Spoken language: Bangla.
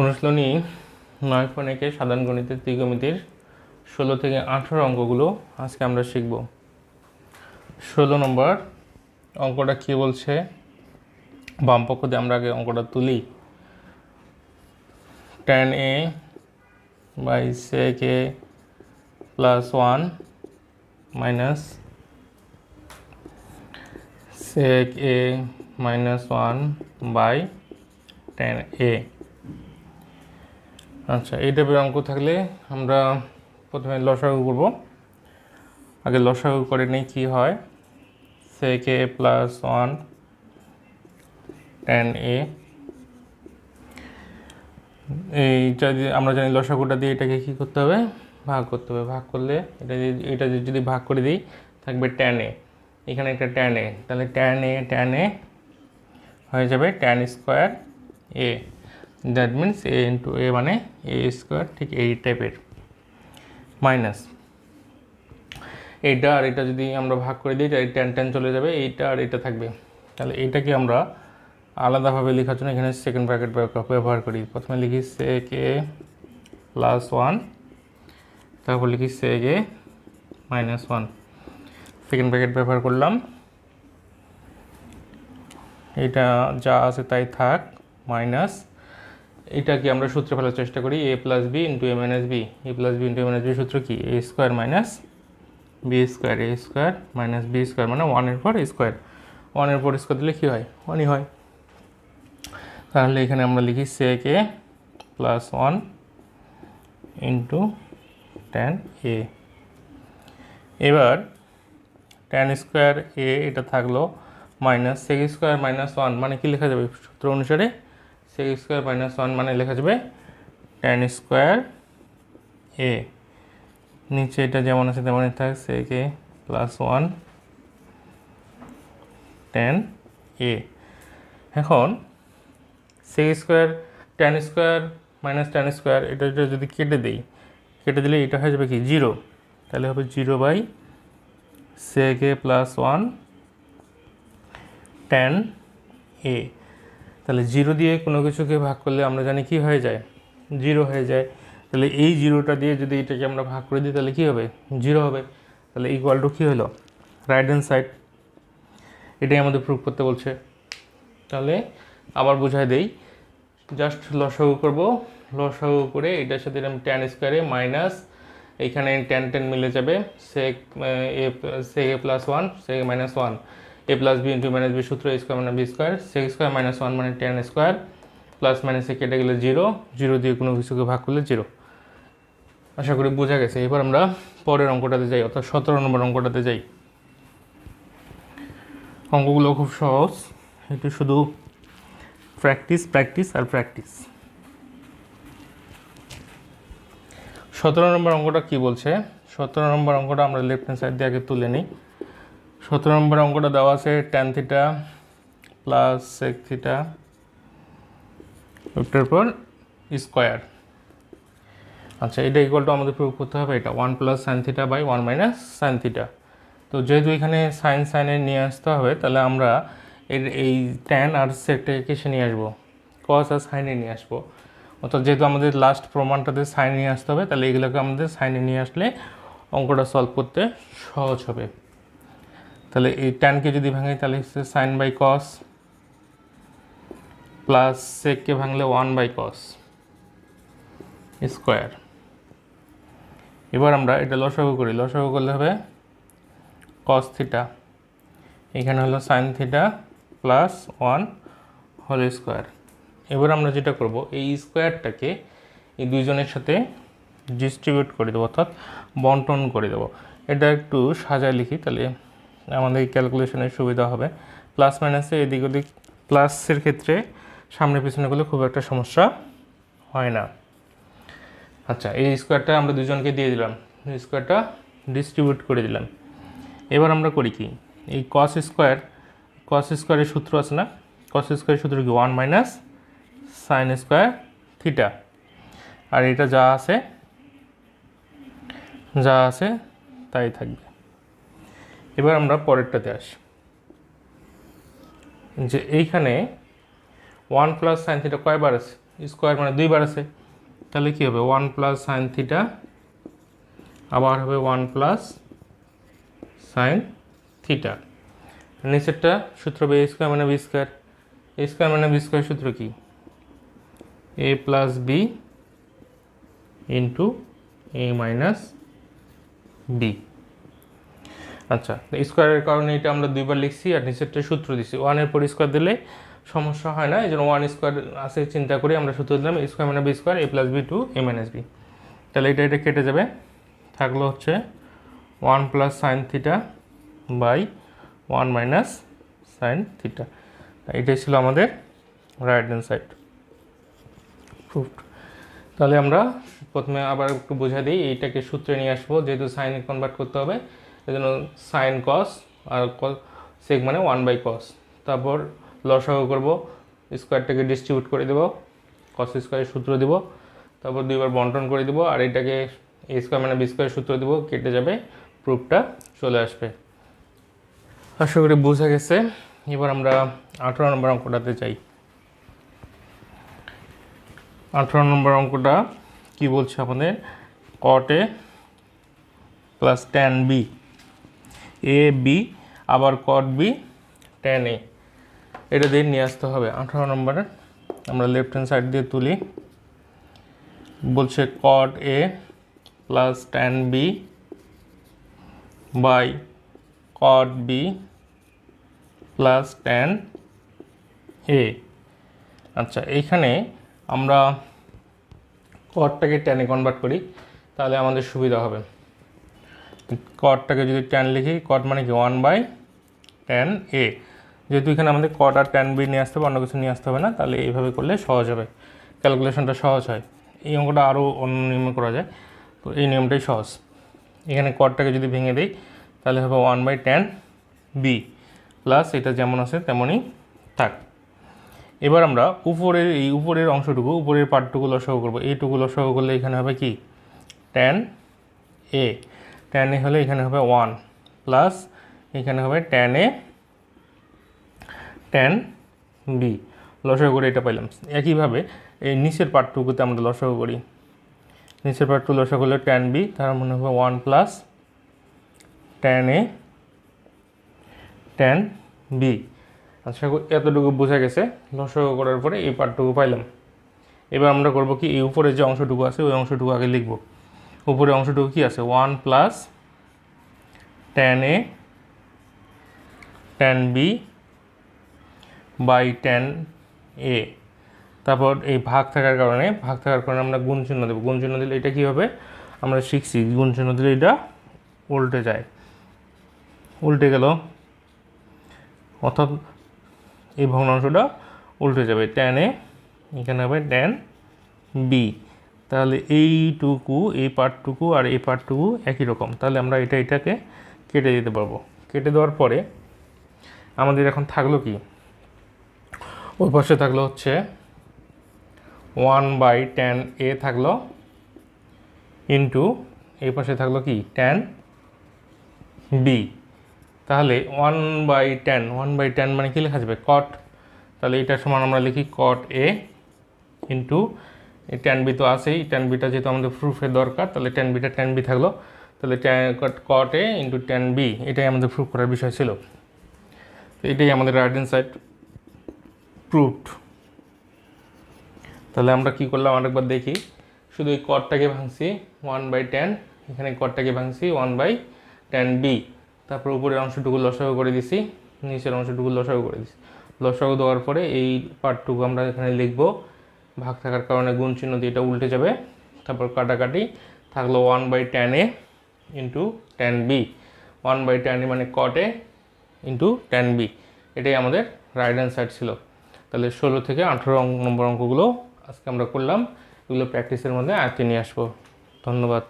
অনুশীলনী নয় পয়েন্ট একে সাধারণ গণিতের ত্রিকোণমিতির ষোলো থেকে আঠেরো অঙ্কগুলো আজকে আমরা শিখব। ষোলো নম্বর অঙ্কটা কী বলছে? বাম পক্ষ দিয়ে আমরা আগে অঙ্কটা তুলি। Tan A by sec A plus one minus sec A minus one by tan A আচ্ছা এই টাইপের অঙ্ক থাকলে আমরা প্রথমে লসাগু করব। আগে লসাগু করে নিই কী হয়? Sec A plus one tan A এইটা আমরা জানি লসাগুটা দিয়ে এটাকে কী করতে হবে? ভাগ করতে হবে। ভাগ করলে এটা এটা যদি ভাগ করে দিই, থাকবে ট্যান এ এখানে একটা ট্যান এ তাহলে ট্যান এ ট্যান এ হয়ে যাবে tan square A that means A into A মানে এ স্কোয়ার ঠিক এই টাইপের মাইনাস এইটা আর এটা যদি আমরা ভাগ করে দিই, তাহলে ট্যান ট্যান চলে যাবে, এইটা আর এটা থাকবে। তাহলে এইটাকে আমরা আলাদাভাবে লেখার জন্য এখানে সেকেন্ড ব্র্যাকেট ব্যবহার করি। প্রথমে লিখি সেক এ প্লাস ওয়ান তারপর লিখি sec A minus one second bracket ব্যবহার করলাম। এটা যা আছে তাই থাক মাইনাস এটাকে আমরা সূত্রে ফেলার চেষ্টা করি A plus B into A minus B A plus B into A minus B সূত্র কি? A square minus B square A square minus B square মানে ওয়ানের পর স্কোয়ার ওয়ানের পর স্কোয়ার দিলে কী হয়? ওয়ানই হয়। তাহলে এখানে আমরা লিখি sec A plus one into tan A এবার ট্যান স্কোয়ার এ এটা থাকল minus sec square minus one মানে কি লেখা যাবে সূত্র অনুসারে? সেক স্কোয়ার মাইনাস ওয়ান মানে লেখা যাবে টেন স্কোয়ার এ নিচে এটা যেমন আছে তেমনই থাক sec plus one tan A এখন sec square tan square minus tan square এটা এটা যদি কেটে দিই, কেটে দিলে এটা হয়ে যাবে কি জিরো তাহলে হবে zero by sec plus one tan A তাহলে জিরো দিয়ে কোনো কিছুকে ভাগ করলে আমরা জানি কি হয়ে যায়? জিরো হয়ে যায়। তাহলে এই জিরোটা দিয়ে যদি এটাকে আমরা ভাগ করে দিই, তাহলে কী হবে? জিরো হবে। তাহলে ইকুয়াল টু কী হলো? রাইট হ্যান্ড সাইড এটাই আমাদের প্রুভ করতে বলছে। তাহলে আবার বোঝায় দেই। জাস্ট লসাগু করব। লসাগু করে এটার সাথে এরকম ট্যান স্কোয়ারে মাইনাস এখানে টেন টেন মিলে যাবে। Sec A sec plus one sec minus one A plus B into minus B সূত্র স্কোয়ার মানে B square sec square minus one মানে টেন স্কোয়ার প্লাস মাইনাসে কেটে গেলে জিরো জিরো দিয়ে কোনো কিছুকে ভাগ করলে জিরো আশা করি বোঝা গেছে। এবার আমরা পরের অঙ্কটাতে যাই, অর্থাৎ সতেরো নম্বর অঙ্কটাতে যাই। অঙ্কগুলো খুব সহজ। একটু শুধু প্র্যাকটিস প্র্যাকটিস আর প্র্যাকটিস সতেরো নম্বর অঙ্কটা কি বলছে? সতেরো নম্বর অঙ্কটা আমরা লেফট হ্যান্ড সাইড দিয়ে আগে তুলে নিই। সতেরো নম্বর অঙ্কটা দেওয়া আছে tan theta plus sec theta ওটার পর স্কোয়ার আচ্ছা এটা ইকুয়াল টু আমাদের প্রুভ করতে হবে এটা। One plus sine theta by one minus sine theta তো যেহেতু এখানে সাইন সাইনে নিয়ে আসতে হবে, তাহলে আমরা এর এই ট্যান আর সেকটাকে কেসে নিয়ে আসব। কস আর সাইনে নিয়ে আসব। অর্থাৎ যেহেতু আমাদের লাস্ট প্রমাণটাতে সাইন নিয়ে আসতে হবে, তাহলে এগুলোকে আমাদের সাইনে নিয়ে আসলে অঙ্কটা সলভ করতে সহজ হবে। তাহলে এই ট্যানকে যদি ভাঙাই, তাহলে হচ্ছে সাইন বাই কস প্লাস সেককে ভাঙলে ওয়ান বাই কস স্কোয়ার এবার আমরা এটা লসাগু করি। লসাগু করলে হবে কস থিটা এখানে হলো sine theta plus one whole square এবার আমরা যেটা করব, এই স্কোয়ারটাকে এই দুইজনের সাথে ডিস্ট্রিবিউট করে দেবো, অর্থাৎ বন্টন করে দেবো। এটা একটু সাজায় লিখি, তাহলে আমাদের ক্যালকুলেশনের সুবিধা হবে। প্লাস মাইনাসে এদিক ওদিক প্লাসের ক্ষেত্রে সামনে পিছনে খুব একটা সমস্যা হয় না। আচ্ছা এই স্কোয়ারটা আমরা দুজনকে দিয়ে দিলাম। স্কোয়ারটা ডিস্ট্রিবিউট করে দিলাম। এবার আমরা করি কি? এই কস স্কোয়ার কস স্কোয়ারের সূত্র আছে না? কস স্কোয়ারের সূত্র কি? One minus sine square theta আর এটা যা আছে যা আছে তাই থাকবে। এবার আমরা পরেরটাতে আসি। যে এইখানে ওয়ান প্লাস সাইন থিটা কয়বার আছে? স্কোয়ার মানে দুইবার আছে। তাহলে কী হবে? ওয়ান প্লাস সাইন থিটা আবার হবে ওয়ান প্লাস সাইন থিটা নিচেরটা সূত্র হবে স্কোয়ার মানে বি স্কোয়ার এ স্কোয়ার মানে বি স্কোয়ার সূত্র কি? A plus B into A minus B আচ্ছা স্কোয়ারের কারণে এটা আমরা দুইবার লিখছি আর নিচেরটা সূত্র দিছি। ওয়ানের পর স্কোয়ার দিলে সমস্যা হয় না, এই জন্য ওয়ান স্কোয়ার আছে চিন্তা করে আমরা সূত্র দিলাম স্কোয়ার মানে B square A plus B two A minus B তাহলে এটা এটা কেটে যাবে। থাকল হচ্ছে one plus sine theta by one minus sine theta এটাই ছিল আমাদের রাইট হ্যান্ড সাইড প্রুফড তাহলে আমরা প্রথমে আবার একটু বোঝা দিই, এইটাকে সূত্রে নিয়ে আসব, যেহেতু সাইনে কনভার্ট করতে হবে। এই জন্য সাইন কস আর সেক মানে ওয়ান বাই কস তারপর লসাগু করব স্কোয়ারটাকে ডিস্ট্রিবিউট করে দেবো কস স্কোয়ারের সূত্র দেবো, তারপর দুইবার বন্টন করে দেবো আর এটাকে এ স্কোয়ার মানে বি স্কোয়ারের সূত্র দেবো, কেটে যাবে, প্রুফটা চলে আসবে। আশা করি বোঝা গেছে। এবার আমরা আঠারো নম্বর অঙ্কটাতে চাই আঠারো নম্বর অঙ্কটা কি বলছে আমাদের? কটে plus tan B A B আবার কট বি ট্যান এ এটা দিয়ে নিয়ে আসতে হবে। আঠারো নম্বরে আমরা লেফট হ্যান্ড সাইড দিয়ে তুলি। বলছে cot A plus tan B by cot B plus tan A আচ্ছা এইখানে আমরা কটটাকে ট্যানে কনভার্ট করি, তাহলে আমাদের সুবিধা হবে। কটটাকে যদি ট্যান লিখি কট মানে কি? ওয়ান বাই ট্যান এ যেহেতু এখানে আমাদের কট আর ট্যান বি নিয়ে আসতে হবে, অন্য কিছু নিয়ে আসতে হবে না, তাহলে এইভাবে করলে সহজ হবে। ক্যালকুলেশনটা সহজ হয়। এই অঙ্কটা আরও অন্য নিয়মে করা যায়। তো এই নিয়মটাই সহজ। এখানে কটটাকে যদি ভেঙে দিই, তাহলে হবে one by tan B plus এটা যেমন আছে, তেমনই থাক। এবার আমরা উপরের, এই উপরের অংশটুকু, উপরের পার্টটুকু লসাগু করব। এইটুকু লসাগু করলে এখানে হবে কি? ট্যান এ ট্যান এ হলে এখানে হবে ওয়ান প্লাস এখানে হবে ট্যান এ ট্যান বি লসাগু করে এটা পাইলাম। একইভাবে এই নিচের পার্টটুকুতে আমরা লসাগু করি। নিচের পার্টটুকু লসাগু করলে ট্যান বি তার মনে হবে one plus tan A tan B করি এতটুকু বোঝা গেছে। লসাগু করার পরে এই পার্টটুকু পাইলাম। এবার আমরা করব কি, এই উপরে যে অংশটুকু আছে, ওই অংশটুকু আগে লিখব। উপরে অংশটুকু কি আছে? One plus tan A tan B by tan A. তারপর এই ভাগ থাকার কারণে, ভাগ থাকার কারণে আমরা গুণ চিহ্ন দেবো। গুণ চিহ্ন দিলে এটা কী হবে? আমরা শিখছি, গুণ চিহ্ন দিলে এটা উল্টে যায়। উল্টে গেল। অর্থাৎ এই ভগ্নাংশটা উল্টে যাবে। ট্যান এ, এখানে হবে ট্যান বি। তাহলে এইটুকু, এই পার্টটুকু আর এই পার্টটুকু একই রকম। তাহলে আমরা এটা, এটাকে কেটে দিতে পারব। কেটে দেওয়ার পরে আমাদের এখন থাকল কি? ওই পাশে থাকল হচ্ছে ওয়ান বাই ট্যান এ থাকল ইন্টু, এই পাশে থাকল কি? Tan B. তাহলে one by ten, one by ten মানে কী লেখা যাবে? কট তাহলে এটার সমান আমরা লিখি কট এ ইন্টু এই টেন বি তো আছেই টেন বিটা যেহেতু আমাদের প্রুফের দরকার, তাহলে টেন বিটা টেন বি থাকল। তাহলে cot A into ten B এটাই আমাদের প্রুফ করার বিষয় ছিল। তো এটাই আমাদের রাইট হ্যান্ড সাইড প্রুফড তাহলে আমরা কি করলাম আরেকবার দেখি। শুধু এই কটটাকে ভাঙছি ওয়ান বাই টেন এখানে কটটাকে ভাঙছি ওয়ান বাই টেন বি তারপর উপরের অংশটুকু লসাগু করে দিছি, নিচের অংশটুকু লসাগু করে দিছি। লসাগু দেওয়ার পরে এই পার্টটুকু আমরা এখানে লিখব। ভাগ থাকার কারণে গুণ চিহ্ন দিয়ে এটা উল্টে যাবে। তারপর কাটাকাটি থাকল one by ten A into ten B one by ten A মানে cot A into ten B এটাই আমাদের রাইট হ্যান্ড সাইড ছিল। তাহলে ষোলো থেকে আঠেরো নম্বর অঙ্কগুলো আজকে আমরা করলাম। এগুলো প্র্যাকটিসের মধ্যে আয়ত্তে নিয়ে আসব। ধন্যবাদ।